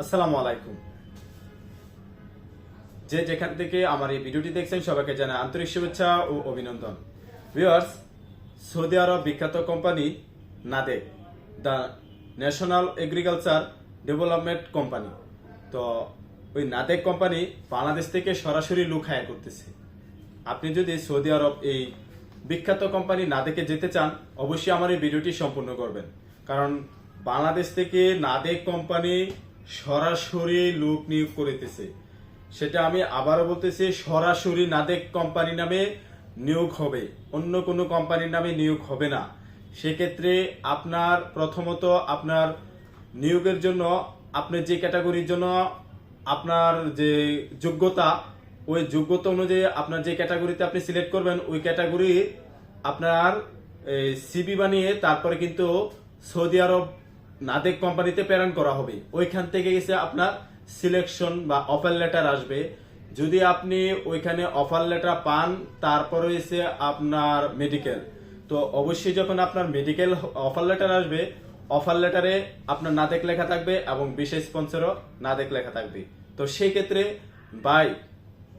আসসালামু আলাইকুম। যে যেখান থেকে আমার এই ভিডিওটি দেখছেন, সবাইকে জানাই আন্তরিক শুভেচ্ছা ও অভিনন্দন। ভিউয়ার্স, সৌদি আরব বিখ্যাত company Nadec the national agriculture development company. তো ওই নাদেক কোম্পানি বাংলাদেশ থেকে সরাসরি লুক হায়ার করতেছে। আপনি যদি সৌদি আরব এই বিখ্যাত কোম্পানি নাদেকে যেতে চান, অবশ্যই আমার এই ভিডিওটি সম্পূর্ণ করবেন। কারণ বাংলাদেশ থেকে নাদেক কোম্পানি সরাসরি লোক নিয়োগ করিতেছে। সেটা আমি আবারও বলতেছি, সরাসরি নাদেক কোম্পানি নামে নিয়োগ হবে। অন্য কোনো কোম্পানির নামে নিয়োগ হবে না। সেক্ষেত্রে আপনার প্রথমত আপনার নিয়োগের জন্য, আপনি যে ক্যাটাগরির জন্য আপনার যে যোগ্যতা, ওই যোগ্যতা অনুযায়ী আপনার যে ক্যাটাগরিতে আপনি সিলেক্ট করবেন, ওই ক্যাটাগরি আপনার সিবি বানিয়ে তারপরে কিন্তু সৌদি আরব নাদেক কোম্পানিতে প্রেরণ করা হবে। ওইখান থেকে গেছে আপনার সিলেকশন বা অফার লেটার আসবে। যদি আপনি ওইখানে অফার লেটার পান, তারপরে এসে আপনার মেডিকেল তো অবশ্যই যখন আপনার মেডিকেল অফার লেটার আসবে অফার লেটারে আপনার নাদেক লেখা থাকবে এবং বিশেষ স্পন্সরও নাদেক লেখা থাকবে। তো সেই ক্ষেত্রে বাই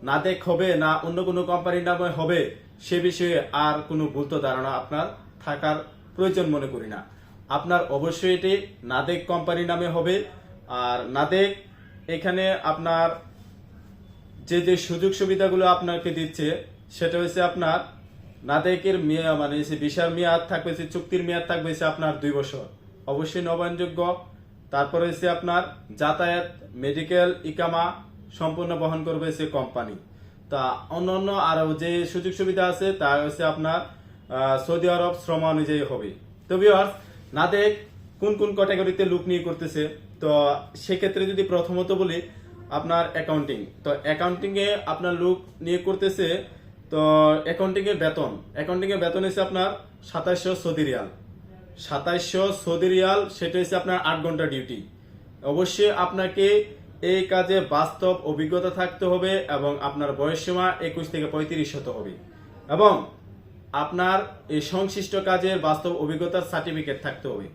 নাদেক হবে না অন্য কোনো কোম্পানির নামে হবে, সে বিষয়ে আর কোনো ভুলতো ধারণা আপনার থাকার প্রয়োজন মনে করি না। আপনার অবশ্যই এটি নাদেক কোম্পানি নামে হবে। আর নাদেক এখানে আপনার যে যে সুযোগ সুবিধাগুলো আপনাকে দিচ্ছে, সেটা হচ্ছে আপনার নাদেকের মেয়াদ মানে বিশাল মেয়াদ থাকবে চুক্তির মেয়াদ থাকবে আপনার দুই বছর। অবশ্যই নবায়নযোগ্য। তারপরে হচ্ছে আপনার যাতায়াত মেডিকেল ইকামা সম্পূর্ণ বহন করবে সে কোম্পানি। তা অন্য অন্য আরও যে সুযোগ সুবিধা আছে, তা হচ্ছে আপনার সৌদি আরব শ্রম অনুযায়ী হবে। তো ভিউয়ার্স নাদেক কোন কোন ক্যাটাগরিতে লুক নিয়ে করতেছে? তো সেক্ষেত্রে যদি প্রথমত বলি, আপনার অ্যাকাউন্টিং তো অ্যাকাউন্টিং এ আপনার লুক নিয়ে করতেছে, তো অ্যাকাউন্টিং এর বেতন। অ্যাকাউন্টিং এর বেতন হচ্ছে আপনার সাতাশশো সৌদি রিয়াল। সাতাশশো সৌদি রিয়াল, সেটা হচ্ছে আপনার আট ঘণ্টা ডিউটি অবশ্যই আপনাকে এই কাজে বাস্তব অভিজ্ঞতা থাকতে হবে এবং আপনার বয়সসীমা একুশ থেকে পঁয়ত্রিশ হতে হবে। এবং আপনার এই সংশ্লিষ্ট কাজের বাস্তব অভিজ্ঞতার সার্টিফিকেট থাকতে হবে।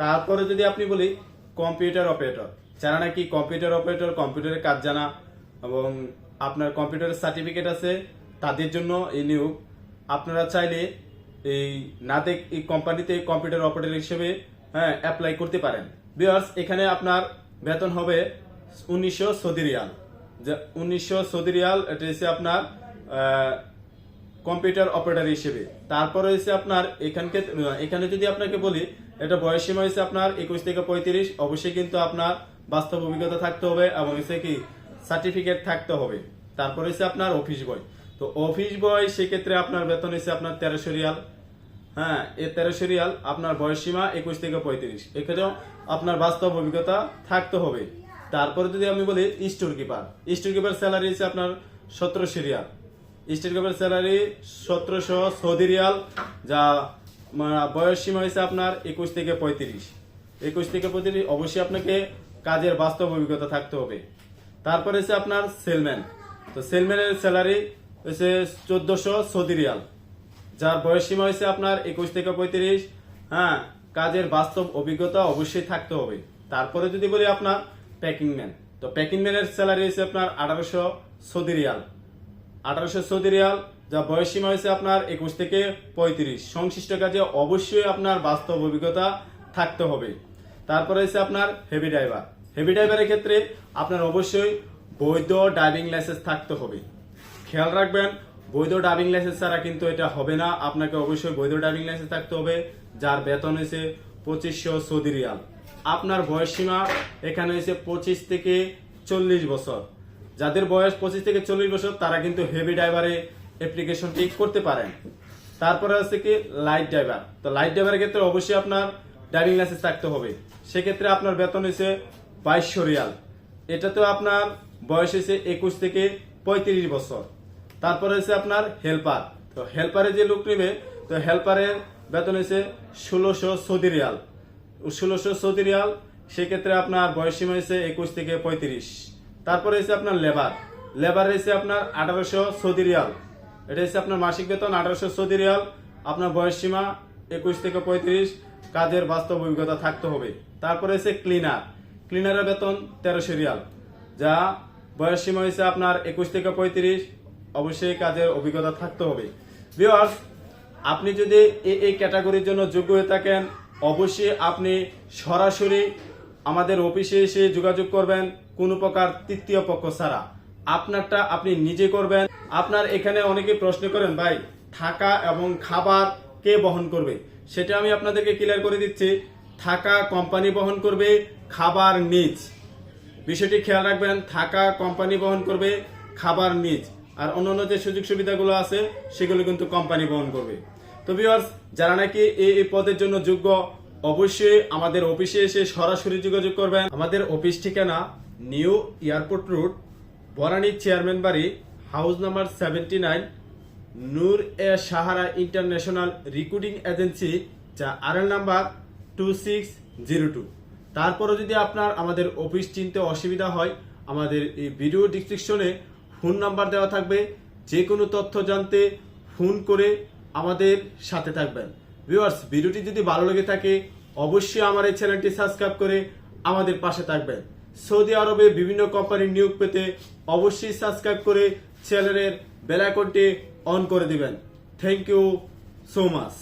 তারপরে যদি আপনি বলি কম্পিউটার অপারেটর যারা নাকি কম্পিউটার অপারেটর কম্পিউটারের কাজ জানা এবং আপনার কম্পিউটারের সার্টিফিকেট আছে, তাদের জন্য এই নিয়োগ। আপনারা চাইলে এই নাদেক এই কোম্পানিতে কম্পিউটার অপারেটর হিসেবে হ্যাঁ অ্যাপ্লাই করতে পারেন। বিয়ার্স এখানে আপনার বেতন হবে উনিশশো সৌদি রিয়াল। যে উনিশশো সৌদি রিয়াল, এটা হচ্ছে আপনার কম্পিউটার অপারেটর হিসেবে। তারপরে হচ্ছে আপনার এখানকে, এখানে যদি আপনাকে বলি, এটা বয়স সীমা হচ্ছে আপনার একুশ থেকে পঁয়ত্রিশ, অবশ্যই কিন্তু আপনার বাস্তব অভিজ্ঞতা থাকতে হবে এবং হচ্ছে কি সার্টিফিকেট থাকতে হবে। তারপর হচ্ছে আপনার অফিস বয়। তো অফিস বয় সেক্ষেত্রে আপনার বেতন হচ্ছে আপনার তেরোশো রিয়াল। হ্যাঁ এই তেরোশো রিয়াল আপনার বয়স সীমা একুশ থেকে পঁয়ত্রিশ। এখানেও আপনার বাস্তব অভিজ্ঞতা থাকতে হবে। তারপরে যদি আমি বলি store keeper store keeper salary হচ্ছে আপনার সতেরোশো রিয়াল। স্টেট কাপের স্যালারি সতেরোশো সৌদি রিয়াল, যা বয়স সীমা হয়েছে আপনার একুশ থেকে পঁয়ত্রিশ। একুশ থেকে পঁয়ত্রিশ, অবশ্যই আপনাকে কাজের বাস্তব অভিজ্ঞতা থাকতে হবে। তারপরে হচ্ছে আপনার সেলম্যান তো সেলম্যানের স্যালারি হচ্ছে চোদ্দশো সৌদি রিয়াল, যার বয়স সীমা হয়েছে আপনার একুশ থেকে পঁয়ত্রিশ। হ্যাঁ কাজের বাস্তব অভিজ্ঞতা অবশ্যই থাকতে হবে। তারপরে যদি বলি আপনার প্যাকিং ম্যান তো প্যাকিং ম্যানের স্যালারি হয়েছে আপনার আঠারোশো সৌদি রিয়াল। আঠারোশো সৌদি রিয়াল, যা বয়স সীমা হয়েছে আপনার একুশ থেকে পঁয়ত্রিশ। সংশ্লিষ্ট কাজে অবশ্যই আপনার বাস্তব অভিজ্ঞতা থাকতে হবে। তারপরে হচ্ছে আপনার হেভি ড্রাইভার হেভি ড্রাইভারের ক্ষেত্রে আপনার অবশ্যই বৈধ ড্রাইভিং লাইসেন্স থাকতে হবে। খেয়াল রাখবেন, বৈধ ড্রাইভিং লাইসেন্স ছাড়া কিন্তু এটা হবে না। আপনাকে অবশ্যই বৈধ ড্রাইভিং লাইসেন্স থাকতে হবে, যার বেতন হয়েছে পঁচিশশো সৌদি রিয়াল। আপনার বয়স সীমা এখানে হয়েছে পঁচিশ থেকে চল্লিশ বছর। যাদের বয়স পঁচিশ থেকে চল্লিশ বছর, তারা কিন্তু হেভি ড্রাইভারে অ্যাপ্লিকেশনটি করতে পারেন। তারপরে হচ্ছে কি লাইট ড্রাইভার তো লাইট ড্রাইভারের ক্ষেত্রে অবশ্যই আপনার ড্রাইভিং লাইসেন্স থাকতে হবে। সেক্ষেত্রে আপনার বেতন হয়েছে বাইশশো রিয়াল। এটাতে আপনার বয়স হয়েছে একুশ থেকে পঁয়ত্রিশ বছর। তারপরে হচ্ছে আপনার হেল্পার তো হেল্পারে যে লোক নেবে, তো হেল্পারের বেতন হয়েছে ষোলোশো সৌদি রিয়াল। ষোলোশো সৌদি রিয়াল, সেক্ষেত্রে আপনার বয়স সীমা হয়েছে একুশ থেকে পঁয়ত্রিশ। তারপরে হচ্ছে আপনার লেবার। লেবার হয়েছে আপনার আঠারোশো সৌদি রিয়াল। এটা হচ্ছে আপনার মাসিক বেতন আঠারোশো সৌদি রিয়াল। আপনার বয়স সীমা একুশ থেকে পঁয়ত্রিশ। কাজের বাস্তব অভিজ্ঞতা থাকতে হবে। তারপরে হচ্ছে ক্লিনার। ক্লিনারের বেতন তেরোশো রিয়াল। যা বয়স সীমা হয়েছে আপনার একুশ থেকে পঁয়ত্রিশ। অবশ্যই কাজের অভিজ্ঞতা থাকতে হবে। ভিউয়ার্স, আপনি যদি এই এই ক্যাটাগরির জন্য যোগ্য হয়ে থাকেন, অবশ্যই আপনি সরাসরি আমাদের অফিসে এসে যোগাযোগ করবেন। কোনো প্রকার তৃতীয় পক্ষ ছাড়া। আপনারটা আপনি নিজে করবেন। আপনার এখানে অনেকে প্রশ্ন করেন, ভাই, থাকা এবং খাবার কে বহন করবে? সেটা আমি আপনাদেরকে ক্লিয়ার করে দিচ্ছি। থাকা কোম্পানি বহন করবে, খাবার নিজ। বিষয়টি খেয়াল রাখবেন, থাকা কোম্পানি বহন করবে, খাবার নিজ। আর অন্যান্য যে সুযোগ সুবিধাগুলো আছে, সেগুলো কিন্তু কোম্পানি বহন করবে। তো ভিউয়ার্স যারা নাকি এই পদের জন্য যোগ্য, অবশ্যই আমাদের অফিসে এসে সরাসরি যোগাযোগ করবেন। আমাদের অফিস ঠিকানা নিউ এয়ারপোর্ট রুট, বরানি চেয়ারম্যান বাড়ি, house number seventy nine, Noor e Sahara international recruiting agency, যা RL number two six zero two. তারপরে যদি আপনার আমাদের অফিস চিনতে অসুবিধা হয়, আমাদের এই ভিডিও ডিসক্রিপশনে ফোন নাম্বার দেওয়া থাকবে। যে কোনো তথ্য জানতে ফোন করে আমাদের সাথে থাকবেন। ভিউয়ার্স, ভিডিওটি যদি ভালো লেগে থাকে, অবশ্যই আমার এই চ্যানেলটি সাবস্ক্রাইব করে আমাদের পাশে থাকবেন। সৌদি আরবে বিভিন্ন কোম্পানির নিয়োগ পেতে অবশ্যই সাবস্ক্রাইব করে চ্যানেলের বেলাকনটি অন করে দিবেন। Thank you so much